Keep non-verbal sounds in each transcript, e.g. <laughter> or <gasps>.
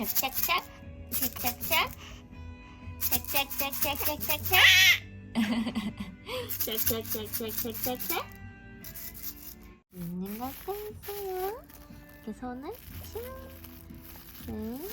착착착 착착착 착착착착착착착 착착착착착착착 있는 것 같아요 그 손을 쭉 음.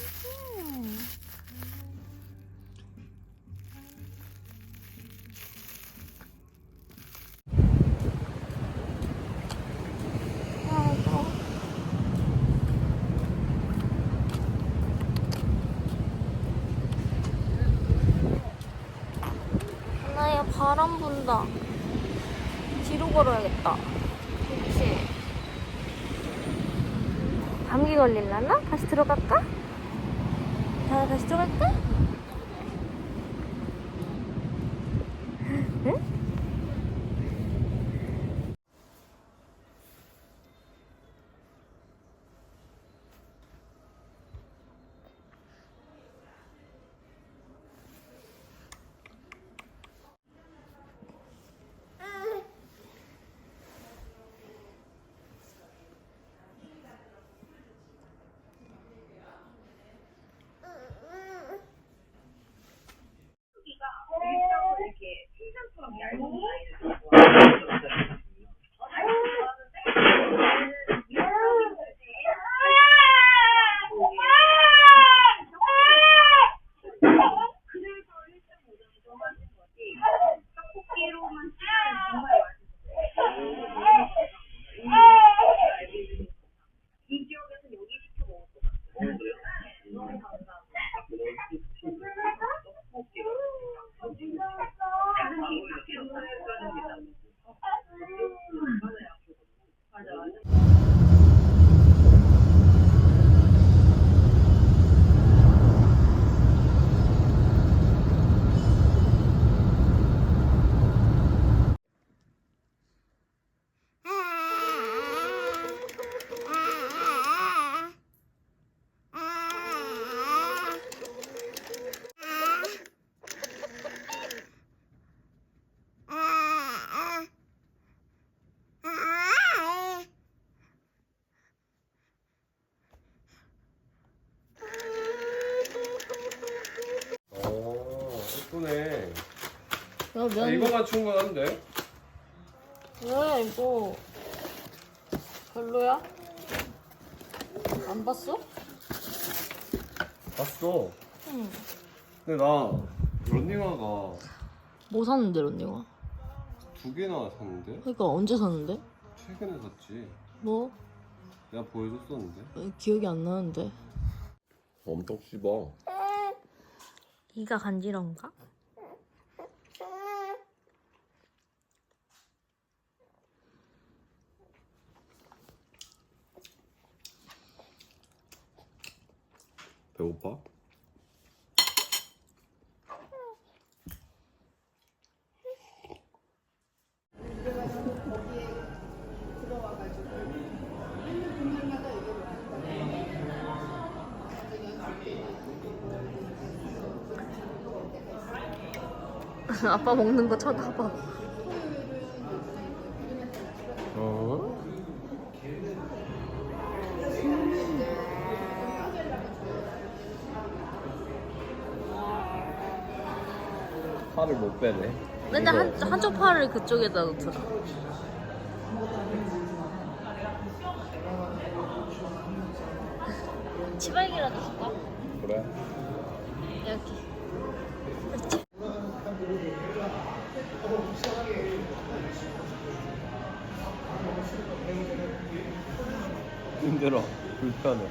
바람 분다. 뒤로 걸어야겠다. 그렇지. 감기 걸릴라나? 다시 들어갈까? 자, 다시 들어갈까? 응? 이렇게 풍선처럼 얇은 아이를 그래서 1.5점이 더 맞은 거지. 떡볶이로만 치면 정말 맛있어요. 이 지역에서 여기 시켜 먹을 것 같아요. 너무 감사합니다. 다른 맞아 맞아. 어, 예쁘네. 야, 아, 면, 이거만 충분한데? 뭐야, 이거. 별로야? 안 봤어? 봤어. 응. 근데 나 런닝화가 뭐 샀는데, 런닝화? 두 개나 샀는데? 그러니까 언제 샀는데? 최근에 샀지. 뭐? 내가 보여줬었는데. 어, 기억이 안 나는데. 엄청 씹어. 이가 간지러운가? 배고파? 아빠 먹는 거 쳐다봐. 팔을 못 빼네. 이거 한, 한쪽 팔을 그쪽에다 놓더라. 치발기라도 줄까? 그래. 이렇게. 힘들어. 불편해.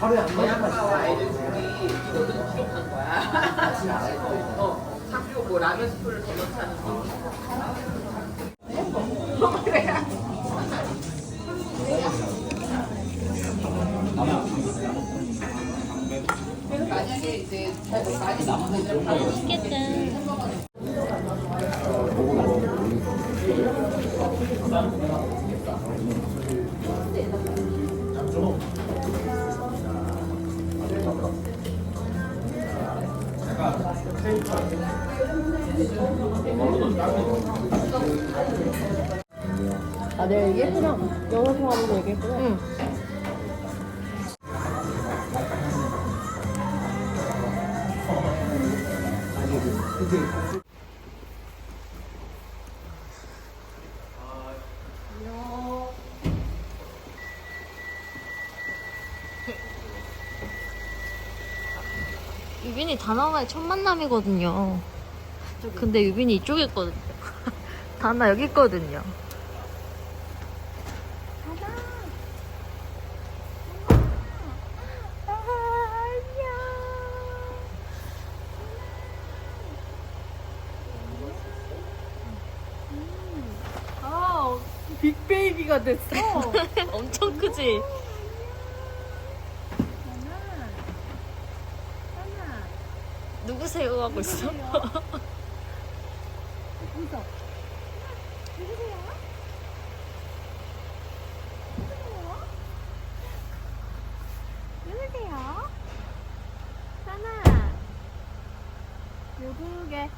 하루에 한 번만 라면 스프를 더 넣자는 거. <laughs> 뭐 그래. 아 내가 얘기했구나. 영어 통화하면서 얘기했구나. 응. 유빈이 다나와의 첫 만남이거든요. 근데 유빈이 이쪽에 있거든요. 다나 여기 있거든요. 아 빅베이비가 됐어. 엄청 크지? 누구세요? 하고 있어? 누구세요? 하나 누구게?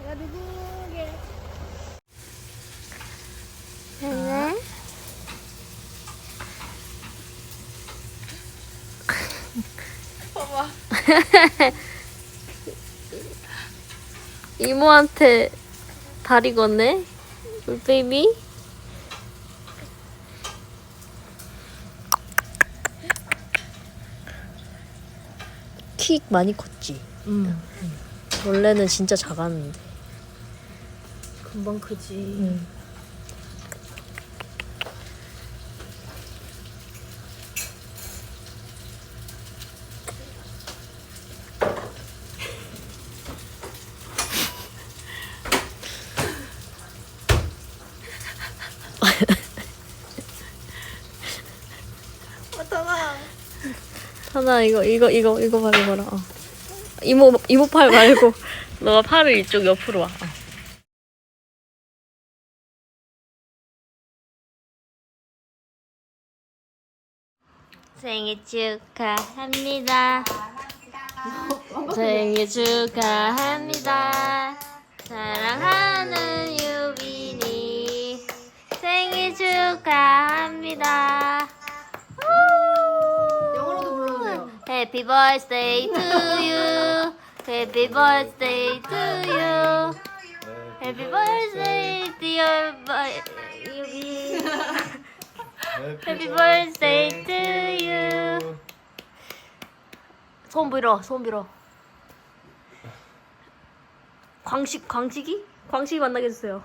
내가 누구게? 네. <laughs> 이모한테 다리 건네? 우리 베이비? 키 많이 컸지? 응. 원래는 진짜 작았는데. 금방 크지. 응. 하나 이거 이거 이거 이거 봐 이거라. 어. 이모 이모 팔 말고 <laughs> 너가 팔을 이쪽 옆으로 와. 어. 생일 축하합니다. 생일 축하합니다. 사랑하는 유빈이 생일 축하합니다. 영어로도 불러주세요. Happy birthday to you. Happy birthday to you. Happy birthday dear 유빈. Happy birthday to you. 손 빌어, 손 빌어. 광식, 광식이? 광식이 만나게 해주세요.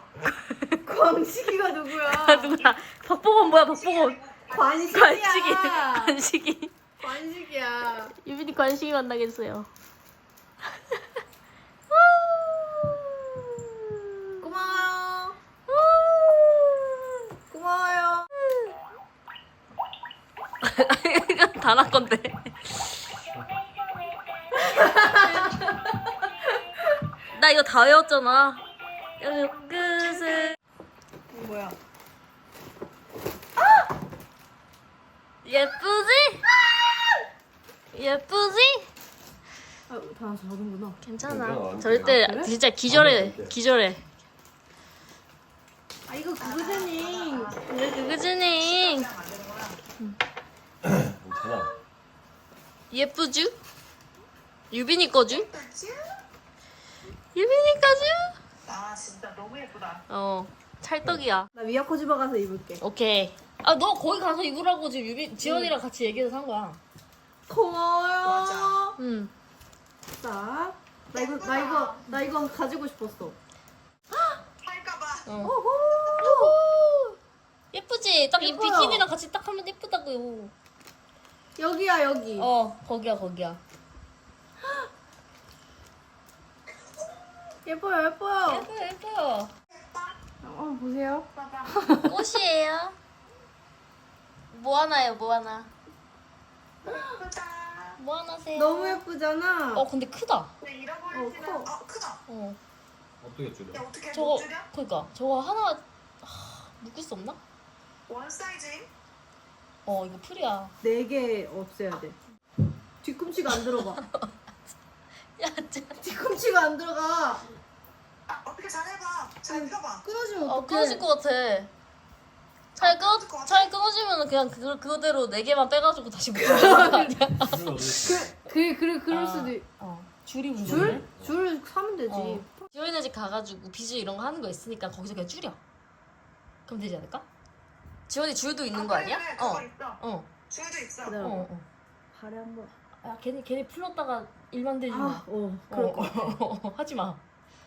광식이가 누구야? 아, 누구야? 박보검 뭐야, 박보검. 관식이야. 관식이, 관식이. 관식이야. 유빈이 관식이 해주세요. <laughs> 고마워요. 고마워요. <laughs> 이건 다나 건데. <laughs> 나 이거 다 외웠잖아. 여기 끝을. 뭐야? 예쁘지? 예쁘지? 아, 다 작은구나. 괜찮아. 괜찮아. 절대 아, 그래? 진짜 기절해. 기절해. 아 이거 그거잖니. 그거지니. 괜찮아. 예쁘쥬? 유빈이 거쥬? 유빈이 거쥬? 아 진짜 너무 예쁘다. 어 찰떡이야. 나 미야코지마 가서 입을게. 오케이. 아 너 거기 가서 입으라고 지금 유빈 지원이랑 같이 얘기해서 산 거야. 고마워요. 맞아. 응. 자, 나 이거 나 이거 나 이거 가지고 싶었어. 할까봐. 어. 오호. 예쁘지? 딱 이 예뻐요. 비키니랑 같이 딱 하면 예쁘다고요. 여기야 여기. 어 거기야 거기야. <gasps> 예뻐요 예뻐요. 예뻐요 예뻐요. 어 보세요. 꽃이에요. <laughs> 뭐 하나요 뭐 하나? 뭐 하나세요? 너무 예쁘잖아. 어 근데 크다. 근데 잃어버리지는 어, 커. 어 크다. 어 어떻게 줄여? 야 어떻게 저거 못 줄여? 그니까 저거 하나 하, 묶을 수 없나? 원 사이즈임? 어 이거 풀이야. 네 개 없애야 돼. 뒤꿈치가 안 들어가. <laughs> 야 진짜. 뒤꿈치가 안 들어가. 아 어떻게 잘 해봐. 잘 펴봐. 끊어지면 어 어떡해. 끊어질 것 같아. 잘 끊어 같아? 잘 끊어지면 그냥 그 그거대로 네 개만 떼가지고 다시 <laughs> 묶는 거 아니야? 그래 그래 그럴 아, 수도 있. 어 줄이 문제네. 줄? 줄 사면 되지. 어. 지원이네 집 가가지고 비즈 이런 거 하는 거 있으니까 거기서 그냥 줄여. 그럼 되지 않을까? 지원이 줄도 있는 거 그래, 아니야? 어. 어. 줄도 있어. 어. 어. 발에 한 번. 야 괜히 괜히 풀렀다가 일만 되지 마. 아, 어, 그럴 거. 어, 하지 마.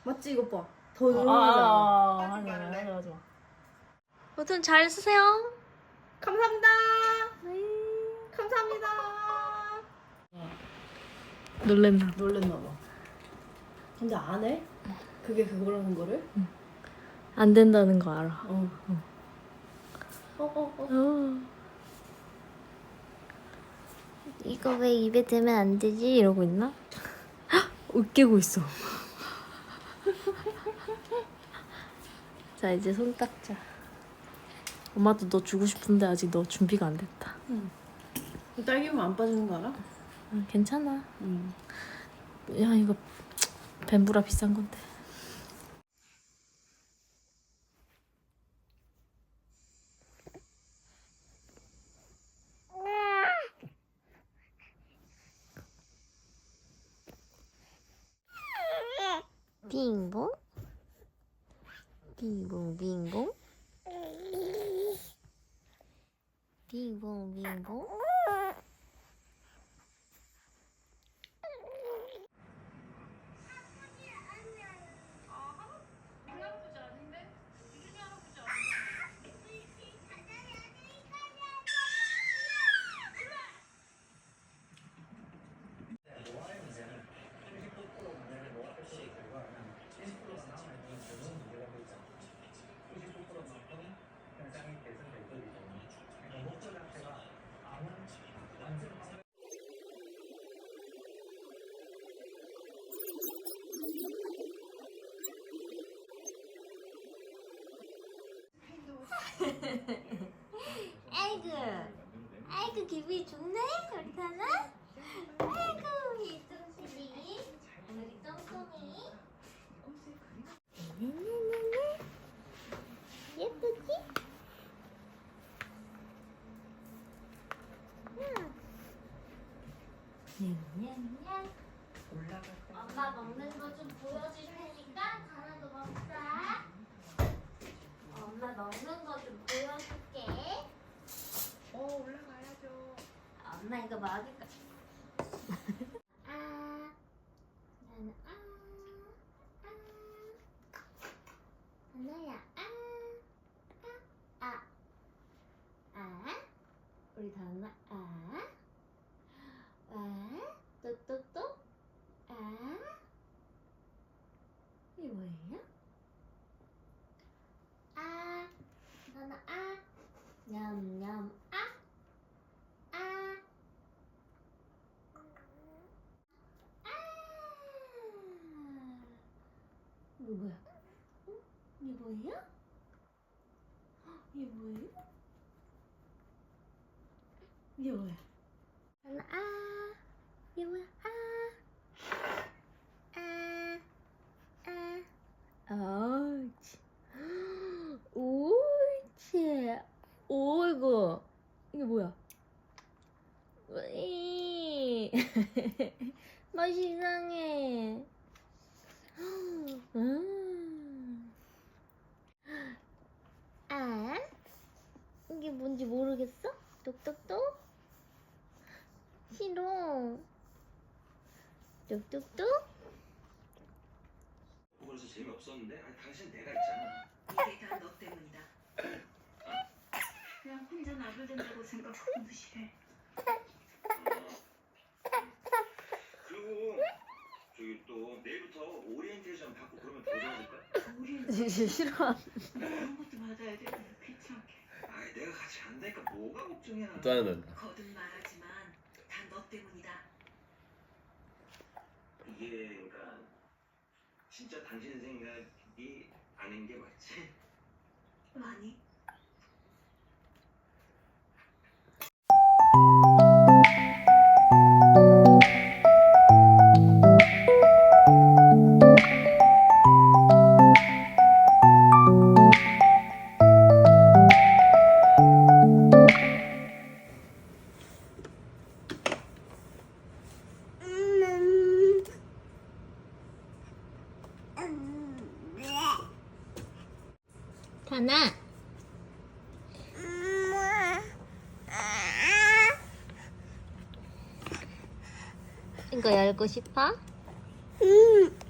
맞지 이것 봐. 더 아, 늘어나잖아. 아, 아, 하지 하지 마. 하지 마, 아무튼 잘 쓰세요. 감사합니다. 감사합니다. 놀랬나? 놀랬나 봐. 근데 안 해? 그게 그거라는 거를? 안 된다는 거 알아. 어. 어, 어, 어. 어. 이거 왜 입에 대면 안 되지? 이러고 있나? 헉, <gasps> 웃기고 있어. <laughs> 자 이제 손 닦자. 엄마도 너 주고 싶은데 아직 너 준비가 안 됐다. 딸기면 안 빠지는 거 알아? 아, 괜찮아. 응. 야 이거 뱀브라 비싼 건데. 빙봉 빙봉 빙봉 빙봉 빙봉 아이고. 아이고 기분이 좋네 우리 타나? 아이고 우리 똥똥이. 우리 똥똥이. 네네네네 예쁘지? 응. 냥냥냥 엄마 먹는 거 좀 보여줄 테니까 하나도 먹자 엄마 먹는 거 좀 보여줄게 어 올라가야죠. 엄마 이거 먹을까? 아, 나는 아, 아, 하나야 아, 아, 아, 아, 우리 다나 아, 아, 또또또 아, 이게 뭐예요? 아, 나나 아, 냠냠 아. 아. 아. 이거 뭐야? 어? 이게 뭐예요? 헉, 이게 뭐예요? 이게 뭐야? 아. 이게 뭐야? 아. 아. 아. 옳지. <gasps> 오이고. 이게 뭐야? 으이. <laughs> 재미없었는데 아니 당신 내가 있잖아 이게 다 너 때문이다. 그냥 혼자 나불된다고 생각하고 무시해. 그리고 저기 또 내일부터 오리엔테이션 받고 그러면 도전해볼까? 싫어. 그런 것도 받아야 돼. 귀찮게. 아이 내가 같이 안 되니까 뭐가 걱정이야 또 하나 넣는다. 거듭 말하지만 다 너 때문이다. 이게 그러니까 진짜 당신 생각이 아닌 게 맞지? 아니. 거 열고 싶어? 시상